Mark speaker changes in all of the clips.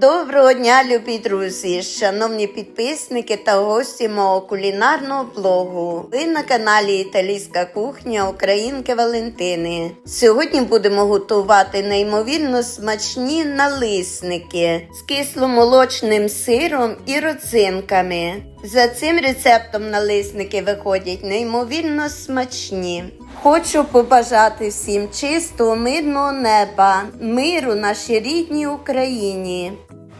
Speaker 1: Доброго дня, любі друзі, шановні підписники та гості мого кулінарного блогу. Ви на каналі Італійська кухня Українки Валентини. Сьогодні будемо готувати неймовірно смачні налисники з кисломолочним сиром і родзинками. За цим рецептом налисники виходять неймовірно смачні. Хочу побажати всім чистого, мирного неба, миру нашій рідній Україні.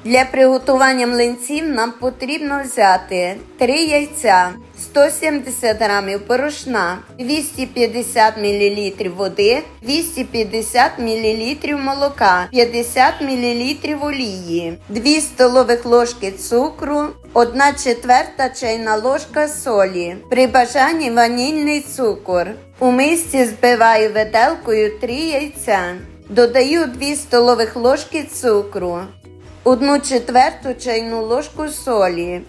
Speaker 1: Для приготування млинців нам потрібно взяти 3 яйця, 170 г порошна, 250 мл води, 250 мл молока, 50 мл олії, 2 столових ложки цукру, 1 четверта чайна ложка солі. При бажанні ванільний цукор. У мисці збиваю виделкою 3 яйця. Додаю 2 столових ложки цукру. Одну четверту чайну ложку солі.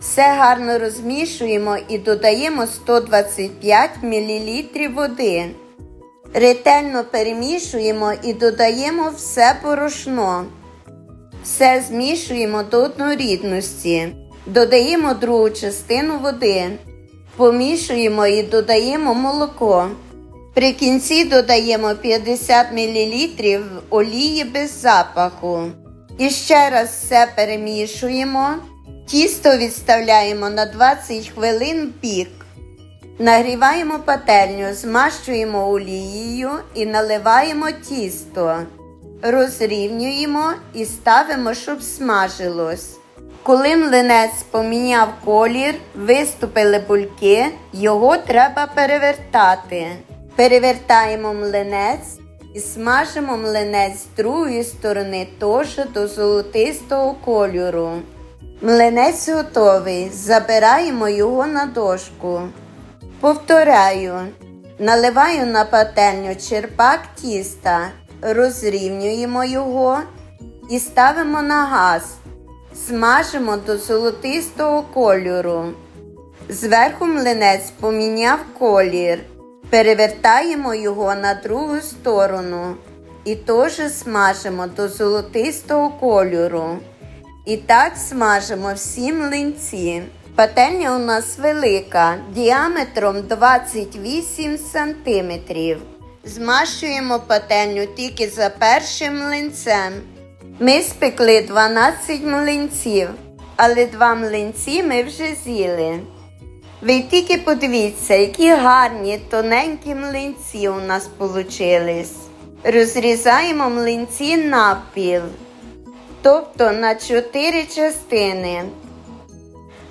Speaker 1: Все гарно розмішуємо і додаємо 125 мл води. Ретельно перемішуємо і додаємо все порошно. Все змішуємо до однорідності. Додаємо другу частину води. Помішуємо і додаємо молоко. При кінці додаємо 50 мл олії без запаху. І ще раз все перемішуємо. Тісто відставляємо на 20 хвилин в бік. Нагріваємо пательню, змащуємо олією і наливаємо тісто. Розрівнюємо і ставимо, щоб смажилось. Коли млинець поміняв колір, виступили бульки, його треба перевертати. Перевертаємо млинець і смажимо млинець з другої сторони теж до золотистого кольору. Млинець готовий. Забираємо його на дошку. Повторяю, наливаю на пательню черпак тіста, розрівнюємо його і ставимо на газ. Смажимо до золотистого кольору. Зверху млинець поміняв колір. Перевертаємо його на другу сторону і теж смажимо до золотистого кольору. І так смажимо всі млинці. Пательня у нас велика, діаметром 28 см. Змащуємо пательню тільки за першим млинцем. Ми спекли 12 млинців, але два млинці ми вже з'їли. Ви тільки подивіться, які гарні тоненькі млинці у нас получились. Розрізаємо млинці навпіл, тобто на 4 частини.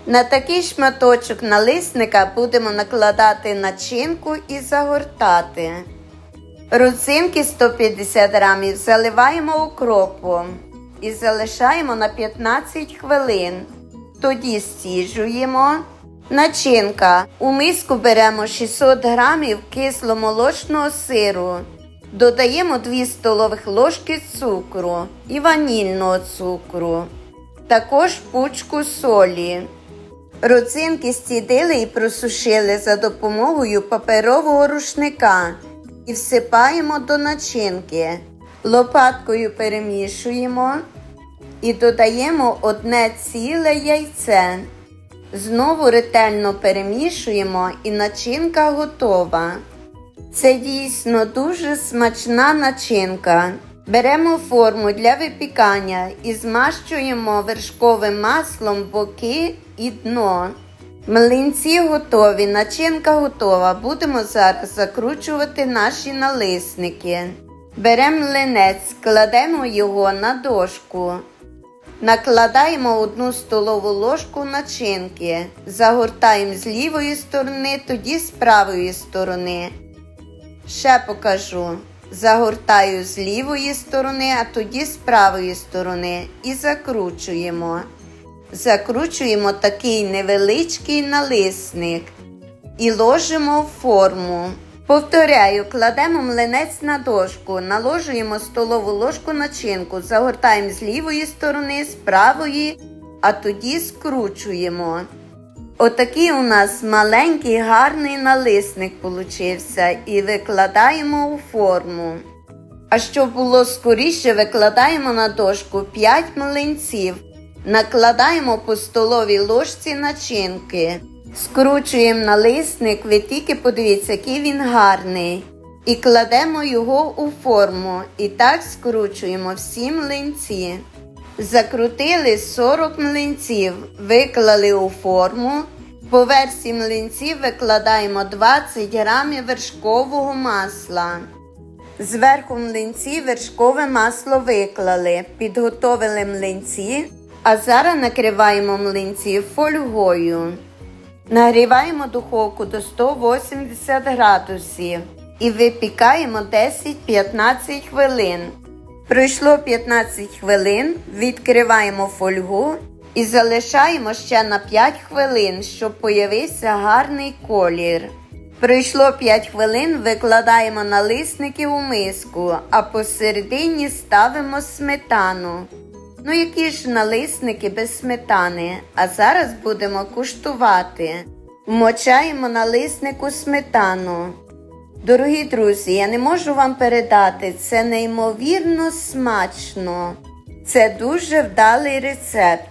Speaker 1: На такий шматочок налисника будемо накладати начинку і загортати. Родзинки 150 грамів заливаємо укропом і залишаємо на 15 хвилин. Тоді стіжуємо. Начинка. У миску беремо 600 грамів кисломолочного сиру. Додаємо 2 столових ложки цукру і ванільного цукру. Також пучку солі. Родзинки стідили і просушили за допомогою паперового рушника і всипаємо до начинки. Лопаткою перемішуємо і додаємо одне ціле яйце. Знову ретельно перемішуємо і начинка готова. Це дійсно дуже смачна начинка. Беремо форму для випікання і змащуємо вершковим маслом боки і дно. Млинці готові, начинка готова. Будемо зараз закручувати наші налисники. Беремо млинець, кладемо його на дошку. Накладаємо одну столову ложку начинки, загортаємо з лівої сторони, тоді з правої сторони. Ще покажу. Загортаю з лівої сторони, а тоді з правої сторони і закручуємо. Закручуємо такий невеличкий налисник і ложимо в форму. Повторяю, кладемо млинець на дошку, наложуємо столову ложку начинку, загортаємо з лівої сторони, з правої, а тоді скручуємо. Отакий у нас маленький гарний налисник получився і викладаємо у форму. А щоб було скоріше, викладаємо на дошку 5 млинців. Накладаємо по столовій ложці начинки. Скручуємо налисник, ви тільки подивіться, який він гарний. І кладемо його у форму. І так скручуємо всі млинці. Закрутили 40 млинців, виклали у форму. По версії млинців викладаємо 20 грамів вершкового масла. Зверху млинці вершкове масло виклали, підготовили млинці, а зараз накриваємо млинці фольгою. Нагріваємо духовку до 180 градусів і випікаємо 10-15 хвилин. Пройшло 15 хвилин, відкриваємо фольгу і залишаємо ще на 5 хвилин, щоб появився гарний колір. Пройшло 5 хвилин, викладаємо налисники у миску, а посередині ставимо сметану. Ну, які ж налисники без сметани, а зараз будемо куштувати. Вмочаємо налисник у сметану. Дорогі друзі, я не можу вам передати, це неймовірно смачно. Це дуже вдалий рецепт.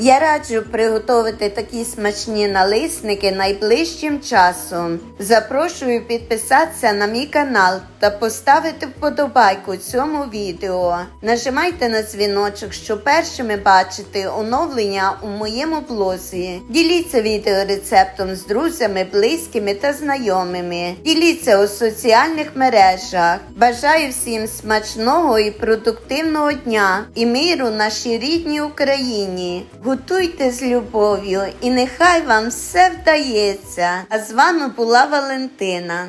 Speaker 1: Я раджу приготувати такі смачні налисники найближчим часом. Запрошую підписатися на мій канал та поставити вподобайку цьому відео. Нажимайте на дзвіночок, щоб першими бачити оновлення у моєму блозі. Діліться відеорецептом з друзями, близькими та знайомими. Діліться у соціальних мережах. Бажаю всім смачного і продуктивного дня і миру нашій рідній Україні. Готуйте з любов'ю і нехай вам все вдається. А з вами була Валентина.